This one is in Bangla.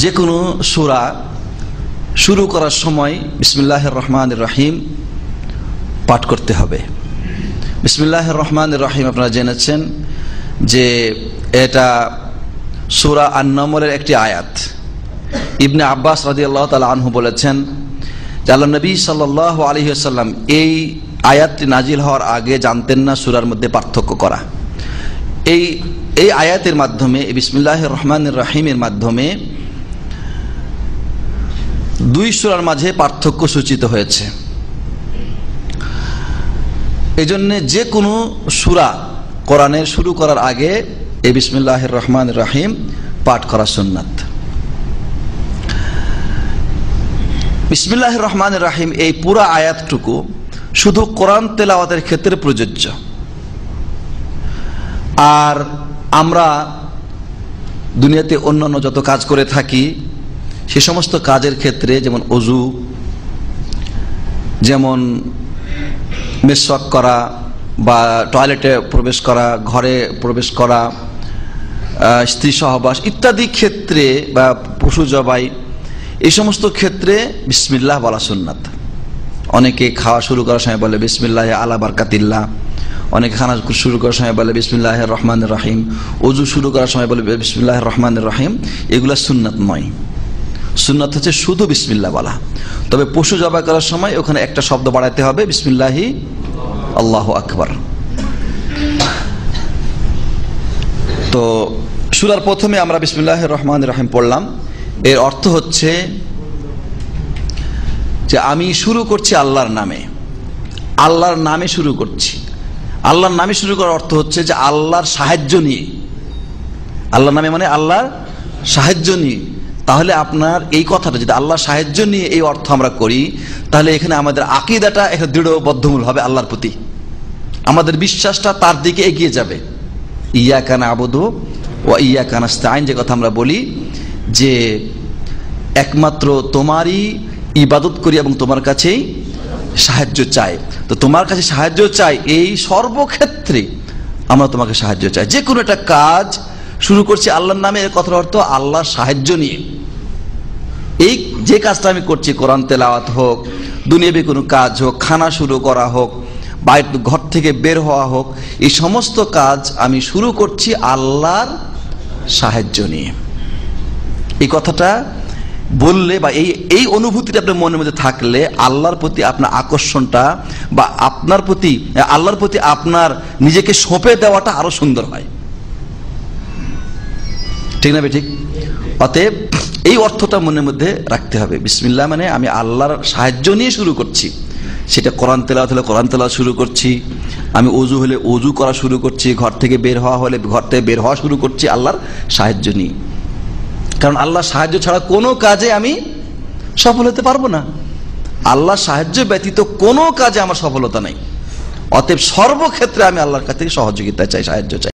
যে কোনো সুরা শুরু করার সময় বিসমিল্লাহ রহমান রহিম পাঠ করতে হবে। বিসমিল্লাহ রহমান রহিম আপনারা জেনেছেন যে এটা সুরা আন্নমরের একটি আয়াত। ইবনে আব্বাস রাজি আল্লাহ তালা আনহু বলেছেন যে আল্লাহ নবী সাল্লাহ আলহিহাল্লাম এই আয়াতটি নাজিল হওয়ার আগে জানতেন না, সুরার মধ্যে পার্থক্য করা। এই এই আয়াতের মাধ্যমে বিসমিল্লাহ রহমান রাহিমের মাধ্যমে দুই সুরার মাঝে পার্থক্য সূচিত হয়েছে। এই জন্যে যে কোনো সুরা কোরআনের শুরু করার আগে এ বিসমিল্লাহ রহমান রাহিম পাঠ করা সুন্নাত। বিসমিল্লাহ রহমান রাহিম এই পুরা আয়াতটুকু শুধু কোরআন তেলাওয়াতের ক্ষেত্রে প্রযোজ্য। আর আমরা দুনিয়াতে অন্যান্য যত কাজ করে থাকি সে সমস্ত কাজের ক্ষেত্রে যেমন অজু, যেমন মেসওয়াক করা বা টয়লেটে প্রবেশ করা, ঘরে প্রবেশ করা স্ত্রী সহবাস ইত্যাদি ক্ষেত্রে বা পশু জবাই, এই সমস্ত ক্ষেত্রে বিসমিল্লাহ বলা সুন্নাত। অনেকে খাওয়া শুরু করার সময় বলে বিসমিল্লাহ আলা বারকাতিল্লা অনেকে খানা শুরু করার সময় বলে বিসমিল্লাহ রহমান রাহিম। অজু শুরু করার সময় বলে বিসমিল্লাহ রহমান রাহিম। এগুলা সুন্নাত নয়। সুন্নাত হচ্ছে শুধু বিসমিল্লা বলা। তবে পশু জবাই করার সময় ওখানে একটা শব্দ বাড়াতে হবে, বিসমিল্লাহি আল্লাহ আকবর। তো সুরার প্রথমে আমরা বিসমিল্লাহ রহমান রাহিম পড়লাম। এর অর্থ হচ্ছে যে আমি শুরু করছি আল্লাহর নামে। আল্লাহর নামে শুরু করছি। আল্লাহর নামে শুরু করার অর্থ হচ্ছে যে আল্লাহর সাহায্য নিয়ে। আল্লাহর নামে মানে আল্লাহর সাহায্য নিয়ে। তাহলে আপনার এই কথাটা, যদি আল্লাহর সাহায্য নিয়ে এই অর্থ আমরা করি, তাহলে এখানে আমাদের আকিদাটা এখানে দৃঢ় বদ্ধমূল হবে আল্লাহর প্রতি। আমাদের বিশ্বাসটা তার দিকে এগিয়ে যাবে। ইয়া কানা আবধ ও ইয়া কানাস্তাইন যে কথা আমরা বলি যে, একমাত্র তোমারই ইবাদত করি এবং তোমার কাছেই সাহায্য চাই। তো তোমার কাছে সাহায্য চাই এই সর্বক্ষেত্রে আমরা তোমাকে সাহায্য চাই। যে কোনো একটা কাজ শুরু করছি আল্লাহর নামে, এর কথার অর্থ আল্লাহর সাহায্য নিয়ে। এই যে কাজটা আমি করছি, কোরআন তেলাওয়াত হোক, দুনিয়াবি কোনো কাজ হোক, খানা শুরু করা হোক বাইর ঘর থেকে বের হওয়া হোক, এই সমস্ত কাজ আমি শুরু করছি আল্লাহর সাহায্য নিয়ে। এই কথাটা বললে বা এই এই অনুভূতিটা আপনার মনের মধ্যে থাকলে আল্লাহর প্রতি আপনার আকর্ষণটা বা আপনার প্রতি, আল্লাহর প্রতি আপনার নিজেকে সঁপে দেওয়াটা আরও সুন্দর হয়। ঠিক না ঠিক অতএব এই অর্থটা মনের মধ্যে রাখতে হবে। বিসমিল্লা মানে আমি আল্লাহর সাহায্য নিয়ে শুরু করছি। সেটা কোরআন তেলাওয়াত হলে কোরআন তেলাওয়াত শুরু করছি। আমি অজু হলে অজু করা শুরু করছি। ঘর থেকে বের হওয়া হলে ঘর থেকে বের হওয়া শুরু করছি আল্লাহর সাহায্য নিয়ে। কারণ আল্লাহ সাহায্য ছাড়া কোনো কাজে আমি সফল হতে পারব না। আল্লাহ সাহায্য ব্যতীত কোনো কাজে আমার সফলতা নেই। অতএব সর্বক্ষেত্রে আমি আল্লাহর কাছ থেকে সহযোগিতা চাই, সাহায্য চাই।